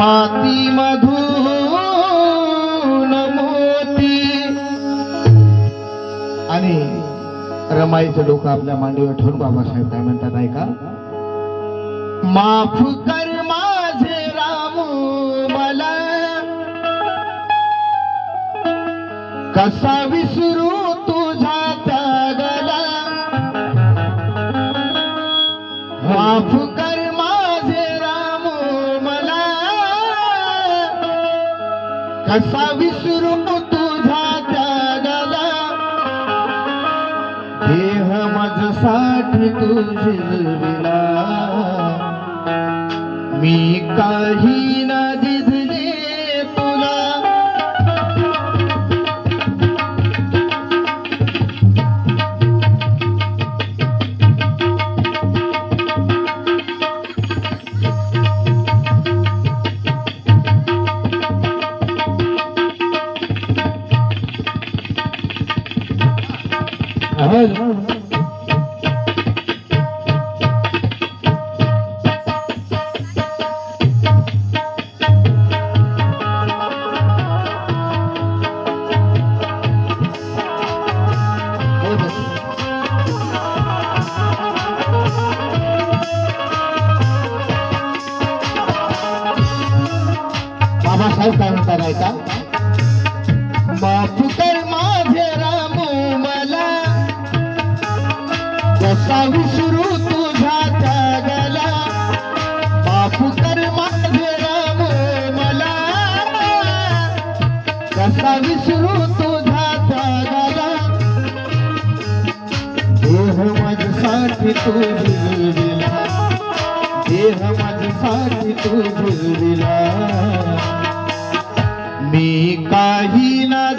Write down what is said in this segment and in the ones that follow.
माती मधून मोती. आणि रमाईचं डोकं आपल्या मांडीवर ठेवून बाबासाहेब काय म्हणतात ऐका? माफ कर माझे रामू मला कसा विसरू कसा विसरू तुझा त्यागला. देह माझसाठी तू शिजविला मी काही ना बाबासाहेब कसा विसरू तुझा त्यागला? देह माझ्यासाठी तू झुलविला देह माझ्यासाठी तू झुलविला मी काही ना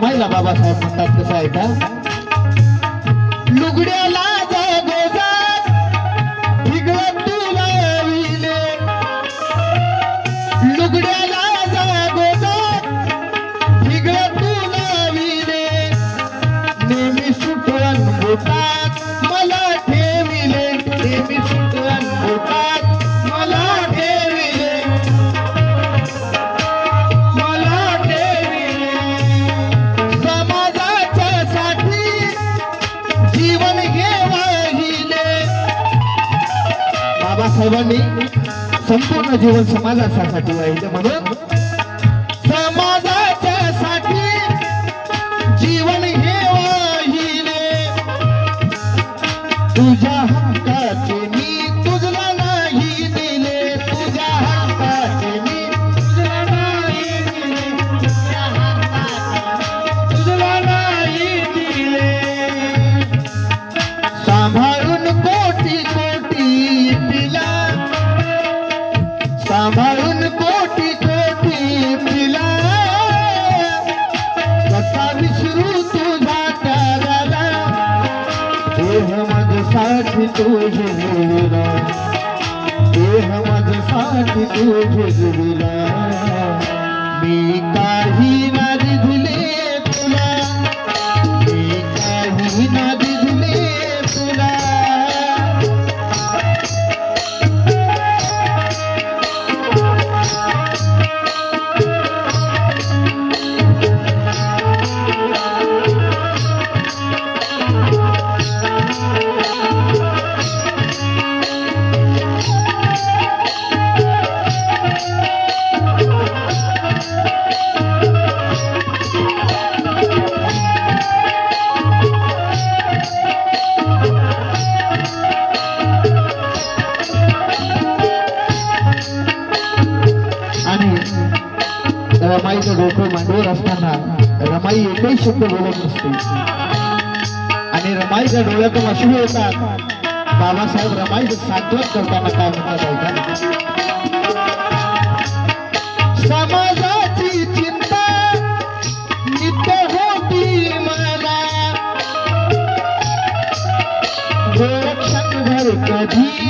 रमाईला बाबासाहेब म्हणतात कसं आहे का? बाबासाहेबांनी संपूर्ण जीवन समाजासाठी वाहिले म्हणून माझ्यासाठी तू झुलविला देह माझ्यासाठी तू झुलविला मी काही ना दिले शब्द बोलत नसते आणि रमाईच्या डोळ्यातून अश्रू येतात. बाबासाहेब रमाईचं सांत्वन करताना काय म्हणतात ऐका. समाजाची चिंता नित्य होती मला. क्षणभर कधी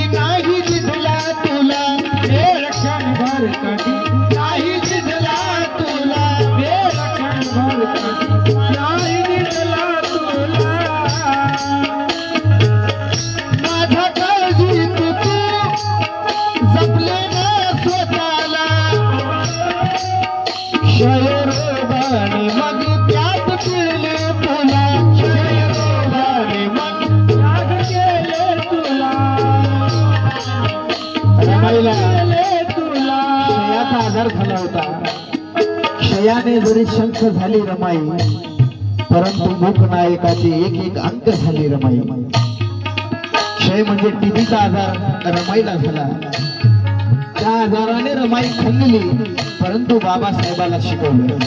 क्षयाचा झाला होता. क्षयाने जरी शंख झाली रमाई परंतु मूकनायकाचे एक एक अंक झाली रमाई. क्षय म्हणजे टीबीचा आजार रमाईला झाला. त्या आजाराने रमाई खंडली परंतु बाबासाहेबाला शिकवलं.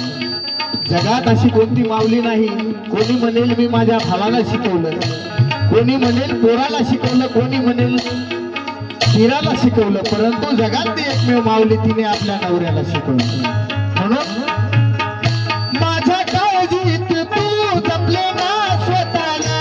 जगात अशी कोणती माऊली नाही कोणी म्हणेल मी माझ्या भावाला शिकवलं. कोणी म्हणेल पोराला शिकवलं कोणी म्हणेल हिराला शिकवलं परंतु जगात एकमेव माऊली तिने आपल्या नवऱ्याला शिकवलं. म्हणून माझ्या काळजीत तू जपले ना स्वतःला.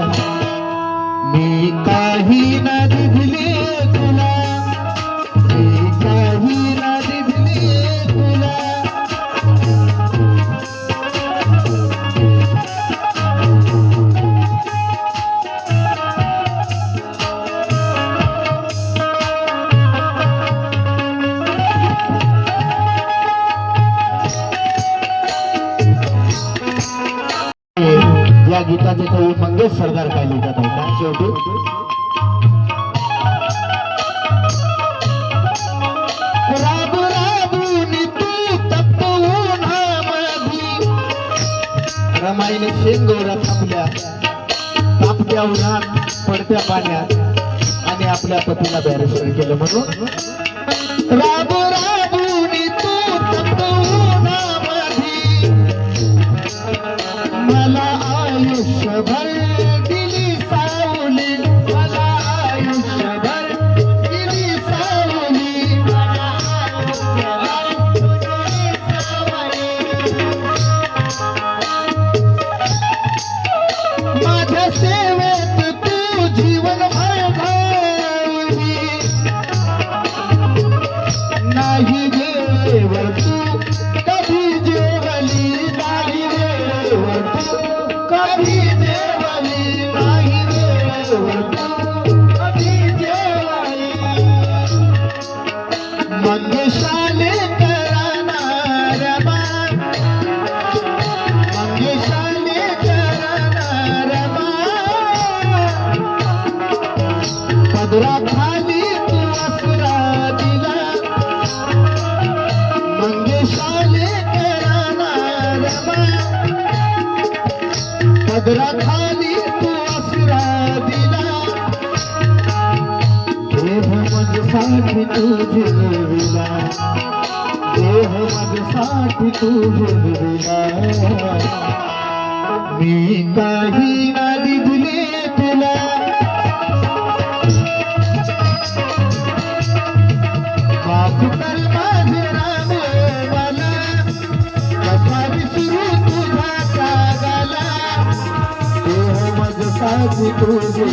गीताचे कवी मंगेश सरदार काय लिहितात ऐका शेवटी? रमाईने शेंगोरा थांबल्या तापत्या उन्हात पडत्या पाण्यात. आणि आपल्या पतीला बॅरेस्टर केलं म्हणून. देवानी राही देवा पदराखाली तू आसरा दिला देह माझ्यासाठी तुझे दिला देह माझ्यासाठी तुझे दिला मी काही नादी दिले तुला. तुझे